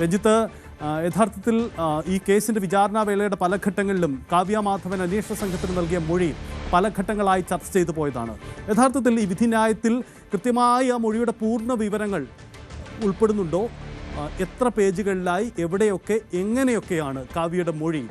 രഞ്ജിത്ത് യഥാർത്ഥത്തിൽ ഈ കേസിന്റെ വിചാരണാവേളയുടെ പല ഘട്ടങ്ങളിലും കാവ്യ മാധവൻ അന്വേഷണ സംഘത്തിന് നൽകിയ മൊഴി പല ഘട്ടങ്ങളായി ചർച്ച ചെയ്തു പോയതാണ്. യഥാർത്ഥത്തിൽ ഈ വിധിന്യായത്തിൽ കൃത്യമായി ആ മൊഴിയുടെ പൂർണ വിവരങ്ങൾ ഉൾപ്പെടുന്നുണ്ടോ? എത്ര പേജുകളിലായി എവിടെയൊക്കെ എങ്ങനെയൊക്കെയാണ് കാവ്യയുടെ മൊഴി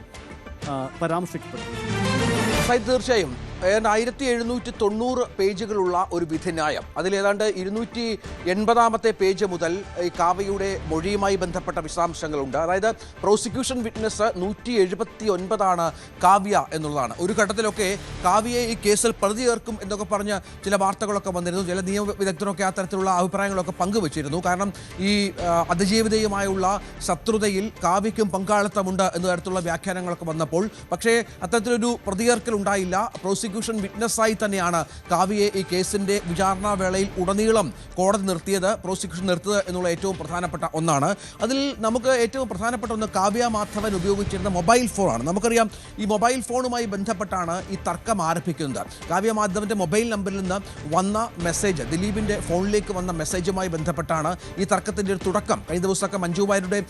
പരാമർശിക്കപ്പെടുന്നത്? തീർച്ചയായും. ഏതാണ്ട് ആയിരത്തി എഴുന്നൂറ്റി തൊണ്ണൂറ് പേജുകളുള്ള ഒരു വിധിന്യായം. അതിലേതാണ്ട് ഇരുന്നൂറ്റി എൺപതാമത്തെ പേജ് മുതൽ ഈ കാവ്യയുടെ മൊഴിയുമായി ബന്ധപ്പെട്ട വിശദാംശങ്ങളുണ്ട്. അതായത് പ്രോസിക്യൂഷൻ വിറ്റ്നസ് നൂറ്റി എഴുപത്തി ഒൻപതാണ് കാവ്യ എന്നുള്ളതാണ്. ഒരു ഘട്ടത്തിലൊക്കെ കാവ്യയെ ഈ കേസിൽ പ്രതി ചേർക്കും എന്നൊക്കെ പറഞ്ഞ് ചില വാർത്തകളൊക്കെ വന്നിരുന്നു. ചില നിയമ വിദഗ്ധരൊക്കെ ആ തരത്തിലുള്ള അഭിപ്രായങ്ങളൊക്കെ പങ്കുവച്ചിരുന്നു. കാരണം ഈ അതിജീവിതയുമായുള്ള ശത്രുതയിൽ കാവ്യയ്ക്കും പങ്കാളിത്തമുണ്ട് എന്ന തരത്തിലുള്ള വ്യാഖ്യാനങ്ങളൊക്കെ വന്നപ്പോൾ പക്ഷേ അത്തരത്തിലൊരു പ്രതികർക്കൽ ഉണ്ടായില്ല പ്രോസിക്യൂഷൻ വിറ്റ്നസ്സായി തന്നെയാണ് കാവ്യയെ ഈ കേസിന്റെ വിചാരണാ വേളയിൽ ഉടനീളം കോടതി നിർത്തിയത് പ്രോസിക്യൂഷൻ നിർത്തിയത് എന്നുള്ള ഏറ്റവും പ്രധാനപ്പെട്ട ഒന്നാണ്. അതിൽ നമുക്ക് ഏറ്റവും പ്രധാനപ്പെട്ട ഒന്ന് കാവ്യ മാധവൻ ഉപയോഗിച്ചിരുന്ന മൊബൈൽ ഫോണാണ്. നമുക്കറിയാം ഈ മൊബൈൽ ഫോണുമായി ബന്ധപ്പെട്ടാണ് ഈ തർക്കം ആരംഭിക്കുന്നത്. കാവ്യ മാധവന്റെ മൊബൈൽ നമ്പറിൽ നിന്ന് വന്ന മെസ്സേജ് ദിലീപിന്റെ ഫോണിലേക്ക് വന്ന മെസ്സേജുമായി ബന്ധപ്പെട്ടാണ് ഈ തർക്കത്തിന്റെ ഒരു തുടക്കം. കഴിഞ്ഞ ദിവസമൊക്കെ മഞ്ജു വാര്യരുടെ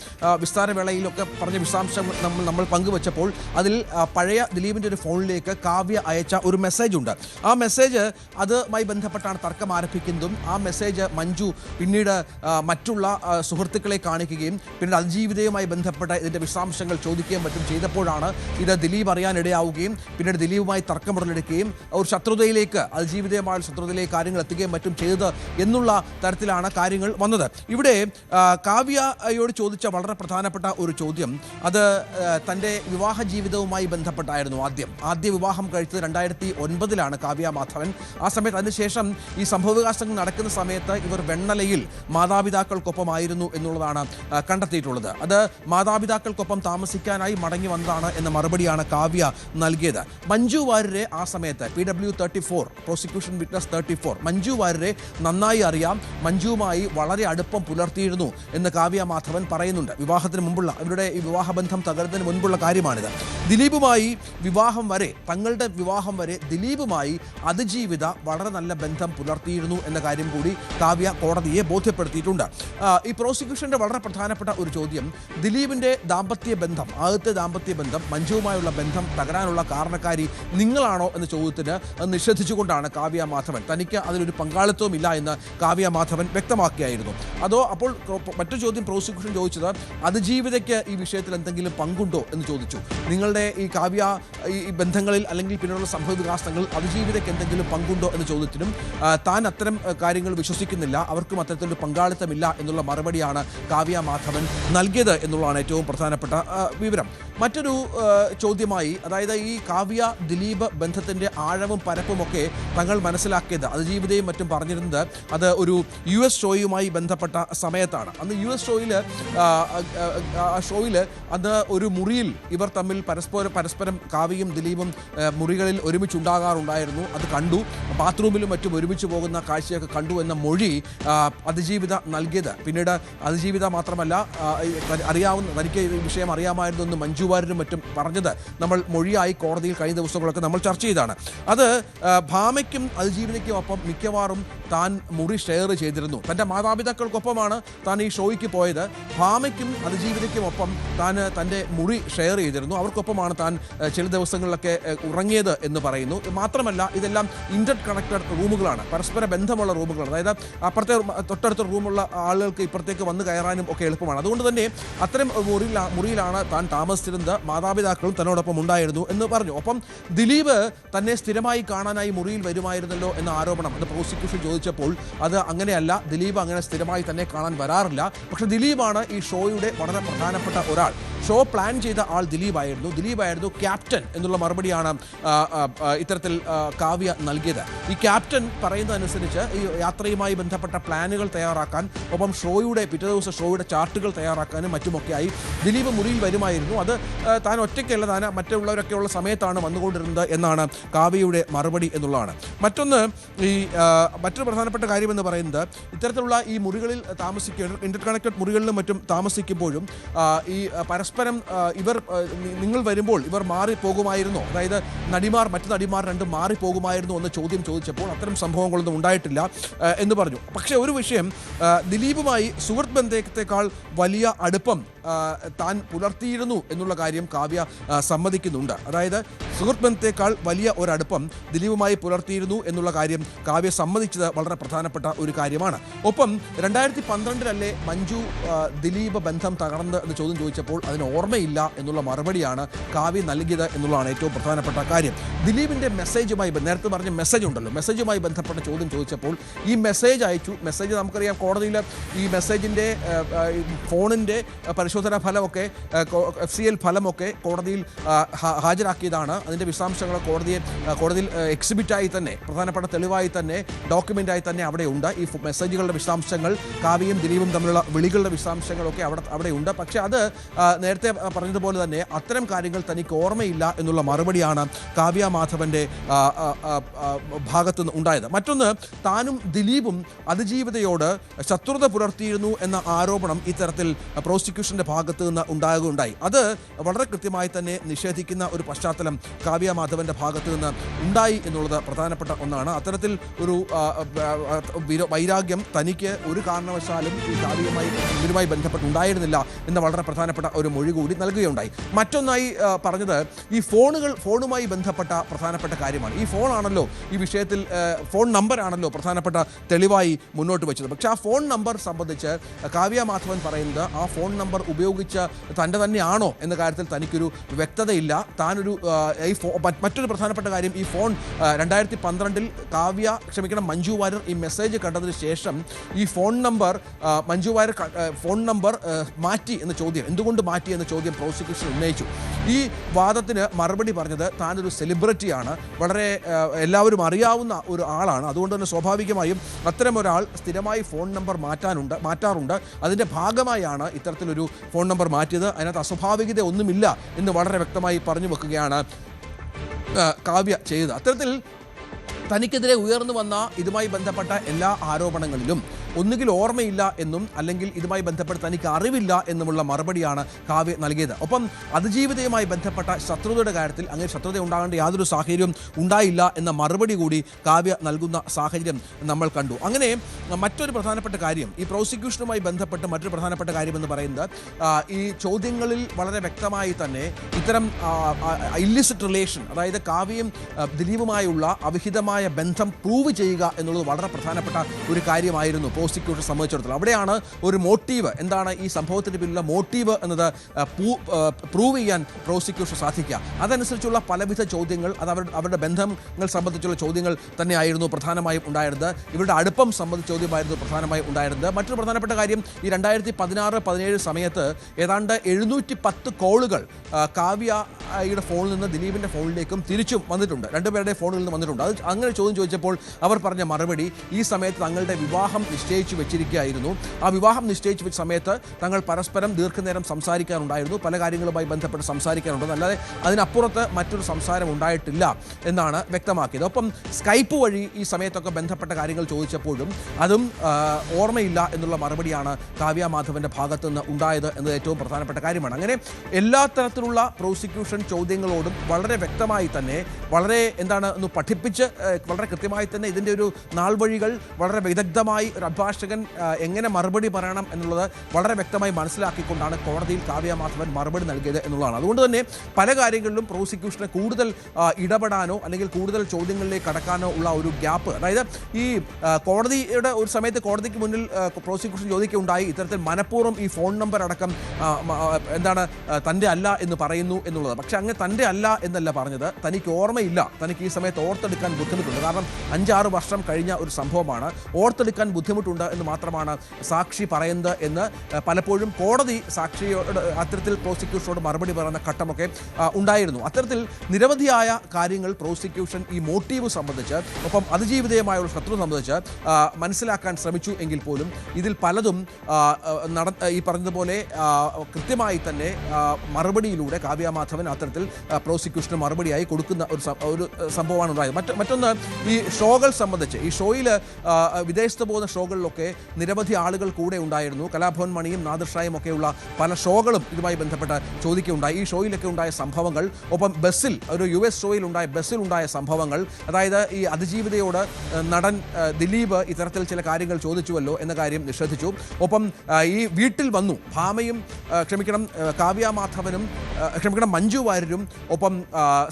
വിസ്താരവേളയിലൊക്കെ പറഞ്ഞ വിശദാംശം നമ്മൾ നമ്മൾ പങ്കുവച്ചപ്പോൾ അതിൽ പഴയ ദിലീപിന്റെ ഒരു ഫോണിലേക്ക് കാവ്യ അയച്ച ഒരു മെസ്സേജ് ഉണ്ട്. ആ മെസ്സേജ് അതുമായി ബന്ധപ്പെട്ടാണ് തർക്കം ആരംഭിക്കുന്നതും. ആ മെസ്സേജ് മഞ്ജു പിന്നീട് മറ്റുള്ള സുഹൃത്തുക്കളെ കാണിക്കുകയും പിന്നീട് അതിജീവിതയുമായി ബന്ധപ്പെട്ട ഇതിന്റെ വിശദാംശങ്ങൾ ചോദിക്കുകയും മറ്റും ചെയ്തപ്പോഴാണ് ഇത് ദിലീപ് അറിയാനിടയാവുകയും പിന്നീട് ദിലീപുമായി തർക്കം ഉടലെടുക്കുകയും ഒരു ശത്രുതയിലേക്ക് അതിജീവിതയുമായ ശത്രുതയിലേക്ക് കാര്യങ്ങൾ എത്തുകയും മറ്റും ചെയ്തത് എന്നുള്ള തരത്തിലാണ് കാര്യങ്ങൾ വന്നത്. ഇവിടെ കാവ്യയോട് ചോദിച്ച വളരെ പ്രധാനപ്പെട്ട ഒരു ചോദ്യം. അത് തന്റെ വിവാഹ ജീവിതവുമായി ബന്ധപ്പെട്ടായിരുന്നു ആദ്യം. ആദ്യ വിവാഹം കഴിച്ചത് രണ്ടായിരത്തി ഒൻപതിലാണ് കാവ്യ മാധവൻ. ആ സമയത്ത് അതിനുശേഷം ഈ സംഭവവികാസങ്ങൾ നടക്കുന്ന സമയത്ത് ഇവർ വെണ്ണലയിൽ മാതാപിതാക്കൾക്കൊപ്പമായിരുന്നു എന്നുള്ളതാണ് കണ്ടെത്തിയിട്ടുള്ളത്. അത് മാതാപിതാക്കൾക്കൊപ്പം താമസിക്കാനായി മടങ്ങി വന്നതാണ് എന്ന മറുപടിയാണ് കാവ്യ നൽകിയത്. മഞ്ജു വാര്യരെ ആ സമയത്ത് P W thirty four prosecution witness thirty four Manju വാര്യരെ നന്നായി അറിയാം മഞ്ജുവുമായി വളരെ അടുപ്പം പുലർത്തിയിരുന്നു എന്ന് കാവ്യ മാധവൻ പറയുന്നുണ്ട്. വിവാഹത്തിന് മുമ്പുള്ള അവരുടെ ഈ വിവാഹബന്ധം തകർന്നതിന് മുൻപുള്ള കാര്യമാണിത്. ദിലീപുമായി വിവാഹം വരെ തങ്ങളുടെ വിവാഹം വരെ ദിലീപുമായി അതിജീവിത വളരെ നല്ല ബന്ധം പുലർത്തിയിരുന്നു എന്ന കാര്യം കൂടി കാവ്യ കോടതിയെ ബോധ്യപ്പെടുത്തിയിട്ടുണ്ട്. ഈ പ്രോസിക്യൂഷന്റെ വളരെ പ്രധാനപ്പെട്ട ഒരു ചോദ്യം ദിലീപിന്റെ ദാമ്പത്യ ബന്ധം ആദ്യത്തെ ദാമ്പത്യ ബന്ധം മഞ്ജുവുമായുള്ള ബന്ധം തകരാനുള്ള കാരണക്കാരി നിങ്ങളാണോ എന്ന ചോദ്യത്തിന് നിഷേധിച്ചുകൊണ്ടാണ് കാവ്യ മാധവൻ. തനിക്ക് അതിലൊരു പങ്കാളിത്തവും ഇല്ല എന്ന് കാവ്യ മാധവൻ വ്യക്തമാക്കിയായിരുന്നു. അതോ അപ്പോൾ മറ്റു ചോദ്യം പ്രോസിക്യൂഷൻ ചോദിച്ചത് അതിജീവിതയ്ക്ക് ഈ വിഷയത്തിൽ എന്തെങ്കിലും പങ്കുണ്ടോ എന്ന് ചോദിച്ചു. നിങ്ങളുടെ ഈ കാവ്യ ഈ ബന്ധങ്ങളിൽ അല്ലെങ്കിൽ പിന്നീടുള്ള സംഭവ വികാസങ്ങളിൽ അതിജീവിതയ്ക്ക് എന്തെങ്കിലും പങ്കുണ്ടോ എന്ന ചോദ്യത്തിനും താൻ അത്തരം കാര്യങ്ങൾ വിശ്വസിക്കുന്നില്ല അവർക്കും അത്തരത്തിലൊരു പങ്കാളിത്തമില്ല എന്നുള്ള മറുപടിയാണ് കാവ്യ മാധവൻ നൽകിയത് എന്നുള്ളതാണ് ഏറ്റവും പ്രധാനപ്പെട്ട വിവരം. മറ്റൊരു ചോദ്യമായി അതായത് ഈ കാവ്യ ദിലീപ് ബന്ധത്തിന്റെ ആഴവും പരപ്പുമൊക്കെ തങ്ങൾ മനസ്സിലാക്കിയത് അതിജീവിതയും മറ്റും പറഞ്ഞിരുന്നത് അത് ഒരു യു എസ് ഷോയുമായി ബന്ധപ്പെട്ട സമയത്താണ്. അന്ന് യു എസ് ഷോയിൽ ഷോയിൽ അത് ഒരു മുറിയിൽ ഇവർ തമ്മിൽ പരസ്പര പരസ്പരം കാവ്യയും ദിലീപും മുറികളിൽ മുറികളിൽ ഒരുമിച്ചുണ്ടാകാറുണ്ടായിരുന്നു അത് കണ്ടു. ബാത്റൂമിലും മറ്റും ഒരുമിച്ച് പോകുന്ന കാഴ്ചയൊക്കെ കണ്ടു എന്ന മൊഴി അതിജീവിത നൽകിയത്. പിന്നീട് അതിജീവിത മാത്രമല്ല അറിയാവുന്ന തനിക്ക് ഈ വിഷയം അറിയാമായിരുന്നു എന്ന് മഞ്ജു വാര്യരും മറ്റും പറഞ്ഞത്. നമ്മൾ മൊഴിയായി കോടതിയിൽ കഴിഞ്ഞ ദിവസങ്ങളൊക്കെ നമ്മൾ ചർച്ച ചെയ്താണ്. അത് ഭാമയ്ക്കും അതിജീവിതയ്ക്കും ഒപ്പം മിക്കവാറും താൻ മുറി ഷെയർ ചെയ്തിരുന്നു. തന്റെ മാതാപിതാക്കൾക്കൊപ്പമാണ് താൻ ഈ ഷോയ്ക്ക് പോയത്. ഭാമയ്ക്കും അതിജീവിതയ്ക്കും ഒപ്പം താൻ തന്റെ മുറി ഷെയർ ചെയ്തിരുന്നു. അവർക്കൊപ്പമാണ് താൻ ചില ദിവസങ്ങളിലൊക്കെ ഉറങ്ങിയത് എന്ന് പറയുന്നു. മാത്രമല്ല ഇതെല്ലാം ഇന്റർ കണക്റ്റഡ് റൂമുകളാണ് പരസ്പര ബന്ധമുള്ള റൂമുകളാണ് അതായത് അപ്പുറത്തെ തൊട്ടടുത്ത റൂമുള്ള ആളുകൾക്ക് ഇപ്പുറത്തേക്ക് വന്ന് കയറാനും ഒക്കെ എളുപ്പമാണ്. അതുകൊണ്ട് തന്നെ അത്തരം മുറി മുറിയിലാണ് താൻ താമസിച്ചിരുന്നത്. മാതാപിതാക്കളും തന്നോടൊപ്പം ഉണ്ടായിരുന്നു എന്ന് പറഞ്ഞു. ഒപ്പം ദിലീപ് തന്നെ സ്ഥിരമായി കാണാനായി മുറിയിൽ വരുമായിരുന്നല്ലോ എന്ന ആരോപണം. അത് പ്രോസിക്യൂഷൻ ചോദിച്ചപ്പോൾ അത് അങ്ങനെയല്ല. ദിലീപ് അങ്ങനെ സ്ഥിരമായി തന്നെ കാണാൻ വരാറില്ല. പക്ഷെ ദിലീപാണ് ഈ ഷോയുടെ വളരെ പ്രധാനപ്പെട്ട ഒരാൾ. ഷോ പ്ലാൻ ചെയ്ത ആൾ ദിലീപായിരുന്നു. ദിലീപായിരുന്നു ക്യാപ്റ്റൻ എന്നുള്ള മറുപടിയാണ് ഇത്തരത്തിൽ കാവ്യ നൽകിയത്. ഈ ക്യാപ്റ്റൻ പറയുന്നതനുസരിച്ച് ഈ യാത്രയുമായി ബന്ധപ്പെട്ട പ്ലാനുകൾ തയ്യാറാക്കാൻ ഒപ്പം ഷോയുടെ പിറ്റേ ദിവസം ഷോയുടെ ചാർട്ടുകൾ തയ്യാറാക്കാനും മറ്റുമൊക്കെയായി ദിലീപ് മുറിയിൽ വരുമായിരുന്നു. അത് താൻ ഒറ്റയ്ക്കല്ല താൻ മറ്റുള്ളവരൊക്കെയുള്ള സമയത്താണ് വന്നുകൊണ്ടിരുന്നത് എന്നാണ് കാവ്യയുടെ മറുപടി എന്നുള്ളതാണ്. മറ്റൊന്ന് ഈ മറ്റൊരു പ്രധാനപ്പെട്ട കാര്യമെന്ന് പറയുന്നത് ഇത്തരത്തിലുള്ള ഈ മുറികളിൽ താമസിക്കുക ഇന്റർ കണക്റ്റഡ് മുറികളിലും മറ്റും താമസിക്കുമ്പോഴും ഈ പരസ്പരം പരസ്പരം ഇവർ നിങ്ങൾ വരുമ്പോൾ ഇവർ മാറിപ്പോകുമായിരുന്നോ? അതായത് നടിമാർ മറ്റു നടിമാർ രണ്ടും മാറിപ്പോകുമായിരുന്നോ എന്ന ചോദ്യം ചോദിച്ചപ്പോൾ അത്തരം സംഭവങ്ങളൊന്നും ഉണ്ടായിട്ടില്ല എന്ന് പറഞ്ഞു. പക്ഷേ ഒരു വിഷയം ദിലീപുമായി സുഹൃത്ത് ബന്ധത്തെക്കാൾ വലിയ അടുപ്പം താൻ പുലർത്തിയിരുന്നു എന്നുള്ള കാര്യം കാവ്യ സമ്മതിക്കുന്നുണ്ട്. അതായത് സുഹൃത്ത് ബന്ധത്തെക്കാൾ വലിയ ഒരടുപ്പം ദിലീപുമായി പുലർത്തിയിരുന്നു എന്നുള്ള കാര്യം കാവ്യ സമ്മതിച്ചത് വളരെ പ്രധാനപ്പെട്ട ഒരു കാര്യമാണ്. ഒപ്പം രണ്ടായിരത്തി പന്ത്രണ്ടിലല്ലേ മഞ്ജു ദിലീപ് ബന്ധം തകർന്ന് എന്ന് ചോദ്യം ചോദിച്ചപ്പോൾ അതിന് ഓർമ്മയില്ല എന്നുള്ള മറുപടിയാണ് കാവ്യ നൽകിയത് എന്നുള്ളതാണ് ഏറ്റവും പ്രധാനപ്പെട്ട കാര്യം. ദിലീപിന്റെ മെസ്സേജുമായി നേരത്തെ പറഞ്ഞ മെസ്സേജ് ഉണ്ടല്ലോ. മെസ്സേജുമായി ബന്ധപ്പെട്ട ചോദ്യം ചോദിച്ചപ്പോൾ ഈ മെസ്സേജ് അയച്ചു. മെസ്സേജ് നമുക്കറിയാം കോടതിയിൽ ഈ മെസ്സേജിന്റെ ആ, പരിശോധനാ ഫലമൊക്കെ എഫ് സി എൽ ഫലമൊക്കെ കോടതിയിൽ ഹാജരാക്കിയതാണ്. അതിന്റെ വിശദാംശങ്ങൾ കോടതിയെ കോടതിയിൽ എക്സിബിറ്റായി തന്നെ പ്രധാനപ്പെട്ട തെളിവായി തന്നെ ഡോക്യുമെന്റായി തന്നെ അവിടെ ഉണ്ട്. ഈ മെസ്സേജുകളുടെ വിശദാംശങ്ങൾ കാവ്യയും ദിലീപും തമ്മിലുള്ള വിളികളുടെ വിശദാംശങ്ങളൊക്കെ അവിടെ അവിടെ ഉണ്ട്. പക്ഷേ അത് നേരത്തെ പറഞ്ഞതുപോലെ തന്നെ അത്തരം കാര്യങ്ങൾ തനിക്ക് ഓർമ്മയില്ല എന്നുള്ള മറുപടിയാണ് കാവ്യ മാധവന്റെ ഭാഗത്തുനിന്ന് ഉണ്ടായത്. മറ്റൊന്ന് താനും ദിലീപും അതിജീവിതയോട് ശത്രുത പുലർത്തിയിരുന്നു എന്ന ആരോപണം ഇത്തരത്തിൽ പ്രോസിക്യൂഷന്റെ ഭാഗത്തു നിന്ന് ഉണ്ടാകുകയുണ്ടായി. അത് വളരെ കൃത്യമായി തന്നെ നിഷേധിക്കുന്ന ഒരു പശ്ചാത്തലം കാവ്യ മാധവന്റെ ഭാഗത്തു നിന്ന് ഉണ്ടായി എന്നുള്ളത് പ്രധാനപ്പെട്ട ഒന്നാണ്. അത്തരത്തിൽ ഒരു വൈരാഗ്യം തനിക്ക് ഒരു കാരണവശാലും ഈ കാവ്യമായി ഇവരുമായി ബന്ധപ്പെട്ടുണ്ടായിരുന്നില്ല എന്ന വളരെ പ്രധാനപ്പെട്ട ഒരു മൊഴി കൂടി നൽകുകയുണ്ടായി. മറ്റൊന്നായി പറഞ്ഞത് ഈ ഫോണുകൾ ഫോണുമായി ബന്ധപ്പെട്ട പ്രധാനപ്പെട്ട കാര്യമാണ്. ഈ ഫോണാണല്ലോ ഈ വിഷയത്തിൽ ഫോൺ നമ്പറാണല്ലോ പ്രധാനപ്പെട്ട തെളിവായി മുന്നോട്ട് വെച്ചത്. പക്ഷേ ആ ഫോൺ നമ്പർ സംബന്ധിച്ച് കാവ്യ മാധവൻ പറയുന്നത് ആ ഫോൺ നമ്പർ ഉപയോഗിച്ച തന്റെ തന്നെയാണോ എന്ന കാര്യത്തിൽ തനിക്കൊരു വ്യക്തതയില്ല. താനൊരു ഈ മറ്റൊരു പ്രധാനപ്പെട്ട കാര്യം ഈ ഫോൺ രണ്ടായിരത്തി പന്ത്രണ്ടിൽ കാവ്യ ക്ഷമിക്കണം മഞ്ജു വാര്യർ ഈ മെസ്സേജ് കണ്ടതിന് ശേഷം ഈ phone number Manju Warrier phone number മാറ്റി എന്ന ചോദ്യം. എന്തുകൊണ്ട് മാറ്റി? എന്ന ചോദ്യം പ്രോസിക്യൂഷൻ ഉന്നയിച്ചു. ഈ വാദത്തിന് മറുപടി പറഞ്ഞത് താനൊരു സെലിബ്രിറ്റിയാണ്. വളരെ എല്ലാവരും അറിയാവുന്ന ഒരു ആളാണ്. അതുകൊണ്ട് തന്നെ സ്വാഭാവികമായും അത്തരം ഒരാൾ സ്ഥിരമായി ഫോൺ നമ്പർ മാറ്റാനുണ്ട് മാറ്റാറുണ്ട്. അതിന്റെ ഭാഗമായാണ് ഇത്തരത്തിലൊരു ഫോൺ നമ്പർ മാറ്റിയത്. അതിനകത്ത് അസ്വാഭാവികത ഒന്നുമില്ല എന്ന് വളരെ വ്യക്തമായി പറഞ്ഞു വെക്കുകയാണ് കാവ്യ ചെയ്തത്. അത്തരത്തിൽ തനിക്കെതിരെ ഉയർന്നു വന്ന ഇതുമായി ബന്ധപ്പെട്ട എല്ലാ ആരോപണങ്ങളിലും ഒന്നുകിൽ ഓർമ്മയില്ല എന്നും അല്ലെങ്കിൽ ഇതുമായി ബന്ധപ്പെട്ട് തനിക്ക് അറിവില്ല എന്നുമുള്ള മറുപടിയാണ് കാവ്യ നൽകിയത്. ഒപ്പം അതിജീവിതയുമായി ബന്ധപ്പെട്ട ശത്രുതയുടെ കാര്യത്തിൽ അങ്ങനെ ശത്രുത ഉണ്ടാകേണ്ട യാതൊരു സാഹചര്യവും ഉണ്ടായില്ല എന്ന മറുപടി കൂടി കാവ്യ നൽകുന്ന സാഹചര്യം നമ്മൾ കണ്ടു. അങ്ങനെ മറ്റൊരു പ്രധാനപ്പെട്ട കാര്യം ഈ പ്രോസിക്യൂഷനുമായി ബന്ധപ്പെട്ട് മറ്റൊരു പ്രധാനപ്പെട്ട കാര്യം എന്ന് പറയുന്നത് ഈ ചോദ്യങ്ങളിൽ വളരെ വ്യക്തമായി തന്നെ ഇത്തരം ഇല്ലിസിറ്റ് റിലേഷൻ അതായത് കാവ്യയും ദിലീപുമായുള്ള അവിഹിതമായ ബന്ധം പ്രൂവ് ചെയ്യുക എന്നുള്ളത് വളരെ പ്രധാനപ്പെട്ട ഒരു കാര്യമായിരുന്നു. പ്രോസിക്യൂഷൻ സംബന്ധിച്ചിടത്തോളം. അവിടെയാണ് ഒരു മോട്ടീവ്. എന്താണ് ഈ സംഭവത്തിന് പിന്നിലുള്ള മോട്ടീവ് എന്നത് പ്രൂവ് ചെയ്യാൻ പ്രോസിക്യൂഷൻ സാധിക്കുക. അതനുസരിച്ചുള്ള പലവിധ ചോദ്യങ്ങൾ അത് അവരുടെ അവരുടെ ബന്ധങ്ങൾ സംബന്ധിച്ചുള്ള ചോദ്യങ്ങൾ തന്നെയായിരുന്നു പ്രധാനമായും ഉണ്ടായിരുന്നത്. ഇവരുടെ അടുപ്പം സംബന്ധിച്ച ചോദ്യമായിരുന്നു പ്രധാനമായും ഉണ്ടായിരുന്നത്. മറ്റൊരു പ്രധാനപ്പെട്ട കാര്യം ഈ രണ്ടായിരത്തി പതിനാറ് പതിനേഴ് സമയത്ത് ഏതാണ്ട് എഴുന്നൂറ്റി പത്ത് കോളുകൾ കാവ്യയുടെ ഫോണിൽ നിന്ന് ദിലീപിന്റെ ഫോണിലേക്കും തിരിച്ചും വന്നിട്ടുണ്ട്. രണ്ടുപേരുടെ ഫോണിൽ നിന്ന് വന്നിട്ടുണ്ട്. അത് അങ്ങനെ ചോദ്യം ചോദിച്ചപ്പോൾ അവർ പറഞ്ഞ മറുപടി ഈ സമയത്ത് തങ്ങളുടെ വിവാഹം നിശ്ചയിച്ചു വെച്ചിരിക്കുകയായിരുന്നു. ആ വിവാഹം നിശ്ചയിച്ചു വെച്ച സമയത്ത് തങ്ങൾ പരസ്പരം ദീർഘനേരം സംസാരിക്കാറുണ്ടായിരുന്നു പല കാര്യങ്ങളുമായി ബന്ധപ്പെട്ട് സംസാരിക്കാറുണ്ട് അല്ലാതെ അതിനപ്പുറത്ത് മറ്റൊരു സംസാരം ഉണ്ടായിട്ടില്ല എന്നാണ് വ്യക്തമാക്കിയത്. ഒപ്പം സ്കൈപ്പ് വഴി ഈ സമയത്തൊക്കെ ബന്ധപ്പെട്ട കാര്യങ്ങൾ ചോദിച്ചപ്പോഴും അതും ഓർമ്മയില്ല എന്നുള്ള മറുപടിയാണ് കാവ്യ മാധവന്റെ ഭാഗത്തു നിന്ന് ഉണ്ടായത് എന്നത് ഏറ്റവും പ്രധാനപ്പെട്ട കാര്യമാണ്. അങ്ങനെ എല്ലാ തരത്തിലുള്ള പ്രോസിക്യൂഷൻ ചോദ്യങ്ങളോടും വളരെ വ്യക്തമായി തന്നെ വളരെ എന്താണ് ഒന്ന് പഠിപ്പിച്ച് വളരെ കൃത്യമായി തന്നെ ഇതിന്റെ ഒരു നാൾ വഴികൾ വളരെ വിദഗ്ധമായി ഒരു അഭിഭാഷകൻ എങ്ങനെ മറുപടി പറയണം എന്നുള്ളത് വളരെ വ്യക്തമായി മനസ്സിലാക്കിക്കൊണ്ടാണ് കോടതിയിൽ കാവ്യ മാധവൻ മറുപടി നൽകിയത് എന്നുള്ളതാണ്. അതുകൊണ്ട് തന്നെ പല കാര്യങ്ങളിലും പ്രോസിക്യൂഷന് കൂടുതൽ ഇടപെടാനോ അല്ലെങ്കിൽ കൂടുതൽ ചോദ്യങ്ങളിലേക്ക് കടക്കാനോ ഉള്ള ഒരു ഗ്യാപ്പ് അതായത് ഈ കോടതിയുടെ ഒരു സമയത്ത് കോടതിക്ക് മുന്നിൽ പ്രോസിക്യൂഷൻ ചോദിക്കുകയുണ്ടായി. ഇത്തരത്തിൽ മനഃപൂർവം ഈ ഫോൺ നമ്പർ അടക്കം എന്താണ് തന്റെ അല്ല എന്ന് പറയുന്നു എന്നുള്ളത്. പക്ഷെ അങ്ങ് തന്റെ അല്ല എന്നല്ല പറഞ്ഞത്. തനിക്ക് ഓർമ്മയില്ല. തനിക്ക് ഈ സമയത്ത് ഓർത്തെടുക്കാൻ ബുദ്ധിമുട്ടുണ്ട്. കാരണം അഞ്ചാറ് വർഷം കഴിഞ്ഞ ഒരു സംഭവമാണ്. ഓർത്തെടുക്കാൻ ബുദ്ധിമുട്ടുണ്ട് എന്ന് മാത്രമാണ് സാക്ഷി പറയുന്നത് എന്ന് പലപ്പോഴും കോടതി സാക്ഷിയോട് അത്തരത്തിൽ പ്രോസിക്യൂഷനോട് മറുപടി പറയുന്ന ഘട്ടമൊക്കെ ഉണ്ടായിരുന്നു. അത്തരത്തിൽ നിരവധിയായ കാര്യങ്ങൾ പ്രോസിക്യൂഷൻ ഈ മോട്ടീവ് സംബന്ധിച്ച് ഒപ്പം അതിജീവിതയുമായുള്ള ശത്രു സംബന്ധിച്ച് മനസ്സിലാക്കാൻ ശ്രമിച്ചു എങ്കിൽ പോലും ഇതിൽ പലതും നട ഈ പറഞ്ഞതുപോലെ കൃത്യമായി തന്നെ മറുപടിയിലൂടെ കാവ്യ മാധവൻ അത്തരത്തിൽ പ്രോസിക്യൂഷന് മറുപടിയായി കൊടുക്കുന്ന ഒരു ഒരു സംഭവമാണ് ഉണ്ടായത് മറ്റ് മറ്റൊന്ന് ഈ ഷോകൾ സംബന്ധിച്ച് ഈ ഷോയിൽ വിദേശത്ത് പോകുന്ന ഷോകൾ ദിവസങ്ങളിലൊക്കെ നിരവധി ആളുകൾ കൂടെ ഉണ്ടായിരുന്നു. കലാഭവൻ മണിയും നാദിർഷായും ഒക്കെയുള്ള പല ഷോകളും ഇതുമായി ബന്ധപ്പെട്ട് ചോദിക്കുകയുണ്ടായി. ഈ ഷോയിലൊക്കെ ഉണ്ടായ സംഭവങ്ങൾ ഒപ്പം ബസ്സിൽ ഒരു യു എസ് ഷോയിൽ ഉണ്ടായ ബസ്സിൽ ഉണ്ടായ സംഭവങ്ങൾ അതായത് ഈ അതിജീവിതയോട് നടൻ ദിലീപ് ഇത്തരത്തിൽ ചില കാര്യങ്ങൾ ചോദിച്ചുവല്ലോ എന്ന കാര്യം നിഷേധിച്ചു. ഒപ്പം ഈ വീട്ടിൽ വന്നു. ഭാമയും ക്ഷമിക്കണം കാവ്യ മാധവനും ക്ഷമിക്കണം മഞ്ജു വാര്യരും ഒപ്പം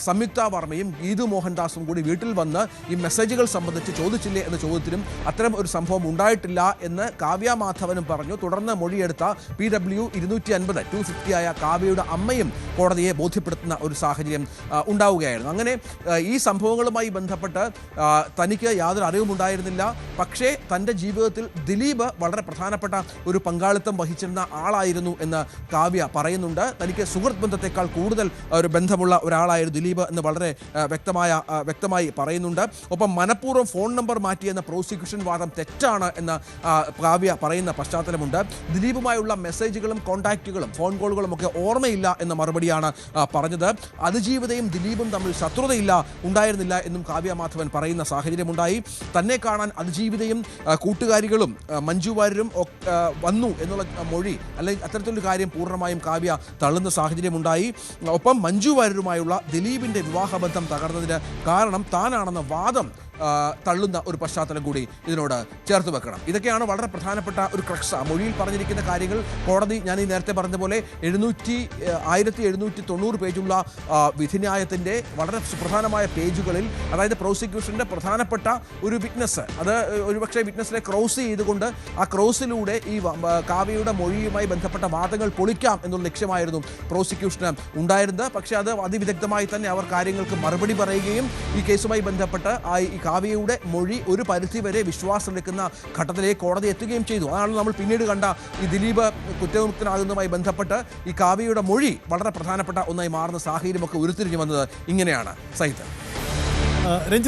സംയുക്ത വർമ്മയും ഗീതു മോഹൻദാസും കൂടി വീട്ടിൽ വന്ന് ഈ മെസ്സേജുകൾ സംബന്ധിച്ച് ചോദിച്ചില്ലേ എന്ന ചോദ്യത്തിനും അത്തരം ഒരു സംഭവം ഉണ്ടായിട്ടില്ല എന്ന് കാവ്യ മാധവനും പറഞ്ഞു. തുടർന്ന് മൊഴിയെടുത്ത പി ഡബ്ല്യു ഇരുന്നൂറ്റി അൻപത് ടു ഫിഫ്റ്റിയായ കാവ്യയുടെ അമ്മയും കോടതിയെ ബോധ്യപ്പെടുത്തുന്ന ഒരു സാഹചര്യം ഉണ്ടാവുകയായിരുന്നു. അങ്ങനെ ഈ സംഭവങ്ങളുമായി ബന്ധപ്പെട്ട് തനിക്ക് യാതൊരു അറിവുമുണ്ടായിരുന്നില്ല പക്ഷേ തന്റെ ജീവിതത്തിൽ ദിലീപ് വളരെ പ്രധാനപ്പെട്ട ഒരു പങ്കാളിത്തം വഹിച്ചിരുന്ന ആളായിരുന്നു എന്ന് കാവ്യ പറയുന്നുണ്ട്. തനിക്ക് സുഹൃത്ത് ബന്ധത്തെക്കാൾ കൂടുതൽ ഒരു ബന്ധമുള്ള ഒരാളായിരുന്നു ദിലീപ് എന്ന് വളരെ വ്യക്തമായ വ്യക്തമായി പറയുന്നുണ്ട്. ഒപ്പം മനഃപൂർവം ഫോൺ നമ്പർ മാറ്റിയെന്ന പ്രോസിക്യൂഷൻ വാദം തെറ്റാണ് എന്ന് ആ, കാവ്യ പറയുന്ന പശ്ചാത്തലമുണ്ട്. ദിലീപുമായുള്ള മെസ്സേജുകളും കോൺടാക്റ്റുകളും ഫോൺ കോളുകളും ഒക്കെ ഓർമ്മയില്ല എന്ന മറുപടിയാണ് പറഞ്ഞത്. അതിജീവിതയും ദിലീപും തമ്മിൽ ശത്രുതയില്ല ഉണ്ടായിരുന്നില്ല എന്നും കാവ്യ മാധവൻ പറയുന്ന സാഹചര്യമുണ്ടായി. തന്നെ കാണാൻ അതിജീവിതയും കൂട്ടുകാരികളും മഞ്ജുവാര്യരും മഞ്ജു വാര്യരും വന്നു എന്നുള്ള മൊഴി അല്ലെങ്കിൽ അത്തരത്തിലൊരു കാര്യം പൂർണമായും കാവ്യ തള്ളുന്ന സാഹചര്യമുണ്ടായി. ഒപ്പം മഞ്ജു വാര്യരുമായുള്ള ദിലീപിന്റെ വിവാഹബന്ധം തകർന്നതിന് കാരണം താനാണെന്ന വാദം തള്ളുന്ന ഒരു പശ്ചാത്തലം കൂടി ഇതിനോട് ചേർത്ത് വെക്കണം. ഇതൊക്കെയാണ് വളരെ പ്രധാനപ്പെട്ട ഒരു ക്രക്സ. മൊഴിയിൽ പറഞ്ഞിരിക്കുന്ന കാര്യങ്ങൾ കോടതി ഞാൻ ഈ നേരത്തെ പറഞ്ഞ പോലെ എഴുന്നൂറ്റി ആയിരത്തി എഴുന്നൂറ്റി തൊണ്ണൂറ് പേജുള്ള വിധിന്യായത്തിന്റെ വളരെ സുപ്രധാനമായ പേജുകളിൽ അതായത് പ്രോസിക്യൂഷന്റെ പ്രധാനപ്പെട്ട ഒരു വിറ്റ്നസ് അത് ഒരുപക്ഷെ വിറ്റ്നസിനെ ക്രോസ് ചെയ്തുകൊണ്ട് ആ ക്രോസിലൂടെ ഈ കാവ്യയുടെ മൊഴിയുമായി ബന്ധപ്പെട്ട വാദങ്ങൾ പൊളിക്കാം എന്നുള്ള ലക്ഷ്യമായിരുന്നു പ്രോസിക്യൂഷന് ഉണ്ടായിരുന്നത്. പക്ഷേ അത് അതിവിദഗ്ധമായി തന്നെ അവർ കാര്യങ്ങൾക്ക് മറുപടി പറയുകയും ഈ കേസുമായി ബന്ധപ്പെട്ട് ആ ഈ കാവ്യയുടെ മൊഴി ഒരു പരിധിവരെ വിശ്വാസമെടുക്കുന്ന ഘട്ടത്തിലേക്ക് കോടതി എത്തുകയും ചെയ്തു. അതാണ് നമ്മൾ പിന്നീട് കണ്ട ഈ ദിലീപ് കുറ്റവിമുക്തനാകുന്നതുമായി ബന്ധപ്പെട്ട് ഈ കാവ്യയുടെ മൊഴി വളരെ പ്രധാനപ്പെട്ട ഒന്നായി മാറുന്ന സാഹചര്യമൊക്കെ ഉരുത്തിരിഞ്ഞു വന്നത് ഇങ്ങനെയാണ്. രഞ്ജിത്ത്